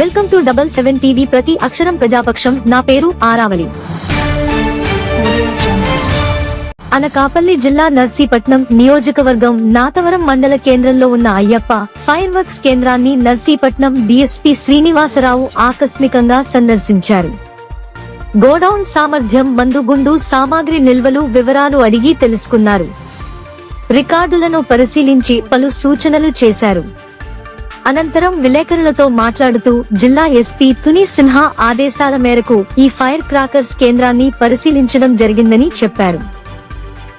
Welcome to double seven TV ప్రతి అక్షరం ప్రజాపక్షం. నా పేరు ఆరావళి. అనకాపల్లి జిల్లా నర్సీపట్నం నియోజకవర్గం నాతవరం మండల కేంద్రంలో ఉన్న అయ్యప్ప ఫైర్ వర్క్స్ కేంద్రాన్ని నర్సీపట్నం డిఎస్పీ శ్రీనివాసరావు ఆకస్మికంగా సందర్శించారు. గోడౌన్ సామర్థ్యం మందుగుండు సామాగ్రి నిల్వలు వివరాలు అడిగి తెలుసుకున్నారు. రికార్డులను పరిశీలించి పలు సూచనలు చేశారు. అనంతరం విలేకరులతో మాట్లాడుతూ జిల్లా ఎస్పీ తుని సిన్హా ఆదేశాల మేరకు ఈ ఫైర్ క్రాకర్స్ కేంద్రాన్ని పరిశీలించడం జరిగిందని చెప్పారు.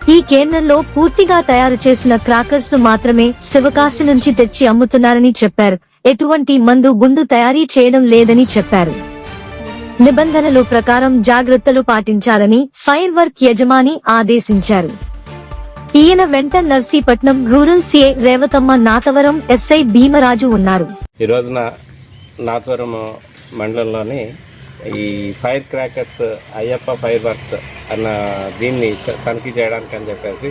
ఈ కేంద్రంలో పూర్తిగా తయారు చేసిన క్రాకర్స్ను మాత్రమే శివకాశి నుంచి తెచ్చి అమ్ముతున్నారని చెప్పారు. ఎటువంటి మందు గుండు తయారీ చేయడం లేదని చెప్పారు. నిబంధనలు ప్రకారం జాగ్రత్తలు పాటించాలని ఫైర్ వర్క్ యజమాని ఆదేశించారు. ఈయన వెంట Narsipatnam rural CI Revathamma Nathavaram SI Bhimaraju ఉన్నారు. ఈ రోజున నాథవరం మండలంలోని ఈ fire crackers Ayyappa fireworks అన్న దీన్ని తనిఖీ చేయడానికి అని చెప్పేసి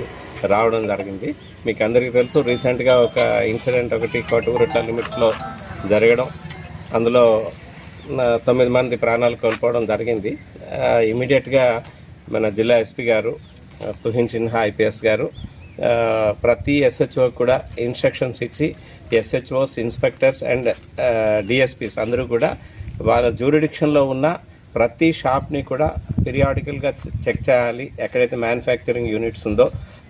రావడం జరిగింది. మీకు అందరికీ తెలుసు రీసెంట్గా ఒక ఇన్సిడెంట్ ఒకటి కోటూరుట్ల లిమిట్స్లో జరగడం. అందులో తొమ్మిది మంది ప్రాణాలు కోల్పోవడం జరిగింది. ఇమీడియట్గా మన జిల్లా ఎస్పీ గారు తుహిన్ సిన్హా ఐపీఎస్ గారు ప్రతి ఎస్హెచ్ఓ కూడా ఇన్స్ట్రక్షన్స్ ఇచ్చి ఎస్హెచ్ఓస్ ఇన్స్పెక్టర్స్ అండ్ డిఎస్పీస్ అందరూ కూడా వాళ్ళ జ్యూరిడిక్షన్లో ఉన్న ప్రతి షాప్ని కూడా పీరియాడికల్గా చెక్ చేయాలి. ఎక్కడైతే మ్యానుఫ్యాక్చరింగ్ యూనిట్స్ ఉందో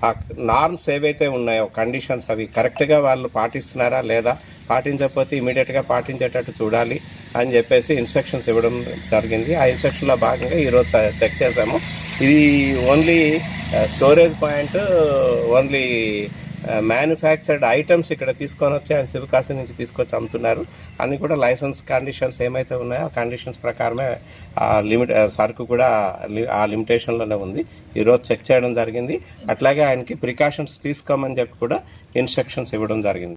ఆ నార్మ్స్ ఏవైతే ఉన్నాయో కండిషన్స్ అవి కరెక్ట్గా వాళ్ళు పాటిస్తున్నారా లేదా పాటించకపోతే ఇమీడియట్గా పాటించేటట్టు చూడాలి అని చెప్పేసి ఇన్స్ట్రక్షన్స్ ఇవ్వడం జరిగింది. ఆ ఇన్స్ట్రక్షన్లో భాగంగా ఈరోజు చెక్ చేసాము ఇది only storage point only manufactured items ఇక్కడ తీసుకొని వచ్చి ఆయన శివకాశి నుంచి తీసుకొచ్చి అమ్ముతున్నారు. అన్ని కూడా లైసెన్స్ కండిషన్స్ ఏమైతే ఉన్నాయో ఆ కండిషన్స్ ప్రకారమే ఆ లిమిట్ సరుకు కూడా లి- ఆ లిమిటేషన్లోనే ఉంది. ఈరోజు చెక్ చేయడం జరిగింది. అట్లాగే ఆయనకి ప్రికాషన్స్ తీసుకోమని చెప్పి కూడా ఇన్స్ట్రక్షన్స్ ఇవ్వడం జరిగింది.